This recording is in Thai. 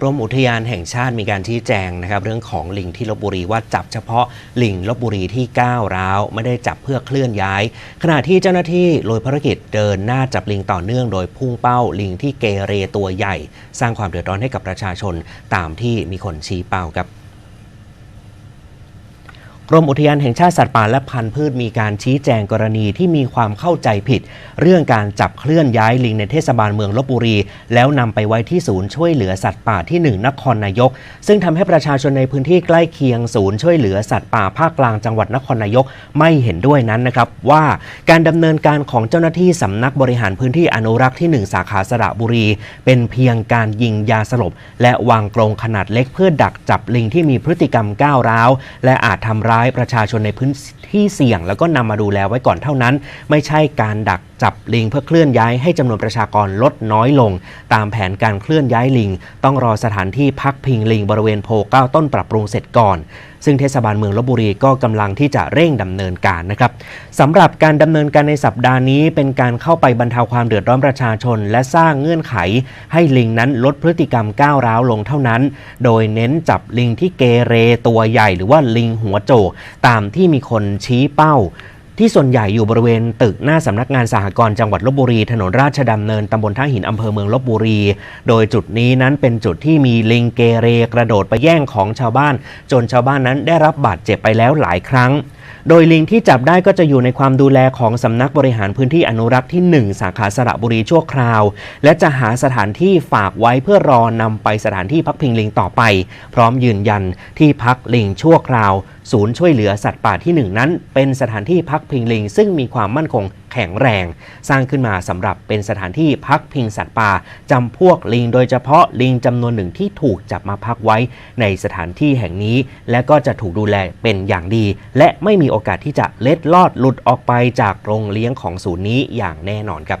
กรมอุทยานแห่งชาติมีการชี้แจงนะครับ เรื่องของลิงที่ลบบุรีว่าจับเฉพาะลิงลบบุรีที่ก้าวร้าวไม่ได้จับเพื่อเคลื่อนย้าย ขณะที่เจ้าหน้าที่โดยภารกิจเดินหน้าจับลิงต่อเนื่อง โดยพุ่งเป้าลิงที่เกเรตัวใหญ่ สร้างความเดือดร้อนให้กับประชาชนตามที่มีคนชี้เป้าครับ กรมอุทยานแห่งชาติสัตว์ป่าและพันธุ์พืชมีการชี้แจงกรณีที่มีความเข้าใจผิด เรื่องการจับเคลื่อนย้ายลิงในเทศบาลเมืองลบบุรี แล้วนำไปไว้ที่ศูนย์ช่วยเหลือสัตว์ป่าที่ 1 นครนายก ซึ่งทำให้ประชาชนในพื้นที่ใกล้เคียงศูนย์ช่วยเหลือสัตว์ป่าภาคกลางจังหวัดนครนายกไม่เห็นด้วยนั้นนะครับว่าการดำเนินการของเจ้าหน้าที่สำนักบริหารพื้นที่อนุรักษ์ที่ 1 สาขาสระบุรี เป็นเพียงการยิงยาสลบและวางกรงขนาดเล็กเพื่อดักจับลิงที่มีพฤติกรรมก้าวร้าวและอาจทำร้ายประชาชนในพื้นที่เสี่ยง แล้วก็นำมาดูแลไว้ก่อนเท่านั้น ไม่ใช่การดักจับลิงเพื่อเคลื่อนย้ายให้จำนวนประชากรลดน้อยลง ตามแผนการเคลื่อนย้ายลิง ต้องรอสถานที่พักพิงลิงบริเวณโพเก้าต้นปรับปรุงเสร็จก่อน ซึ่งเทศบาลเมืองลบบุรีก็กำลังที่จะเร่งดำเนินการนะครับสำหรับการดำเนินการในสัปดาห์นี้ เป็นการเข้าไปบรรเทาความเดือดร้อนประชาชน และสร้างเงื่อนไข ให้ลิงนั้นลดพฤติกรรมก้าวร้าวลงเท่านั้น โดยเน้นจับลิงที่เกเรตัวใหญ่ หรือว่าลิงหัวโจกตามที่มีคนชี้เป้า ที่ส่วนใหญ่อยู่บริเวณตึกหน้าสำนักงานสหกรณ์จังหวัดลบบุรี ถนนราชดำเนินตำบลท่าหินอำเภอเมืองลบบุรี โดยจุดนี้นั้นเป็นจุดที่มีลิงเกเรกระโดดไปแย่งของชาวบ้าน จนชาวบ้านนั้นได้รับบาดเจ็บไปแล้วหลายครั้ง โดยลิงที่จับได้ก็จะอยู่ในความดูแลของสำนักบริหารพื้นที่อนุรักษ์ที่ 1 สาขาสระบุรีชั่วคราว และจะหาสถานที่ฝากไว้เพื่อรอนำไปสถานที่พักพิงลิงต่อไป พร้อมยืนยันที่พักลิงชั่วคราว ศูนย์ช่วยเหลือสัตว์ป่าที่ 1 นั้น เป็นสถานที่พักพิงลิง ซึ่งมีความมั่นคงแข็งแรง สร้างขึ้นมาสำหรับเป็นสถานที่พักพิงสัตว์ป่าจำพวกลิง โดยเฉพาะลิงจำนวนหนึ่งที่ถูกจับมาพักไว้ในสถานที่แห่งนี้ และก็จะถูกดูแลเป็นอย่างดี และไม่มีโอกาสที่จะเล็ดลอดหลุดออกไปจากโรงเลี้ยงของศูนย์นี้อย่างแน่นอนครับ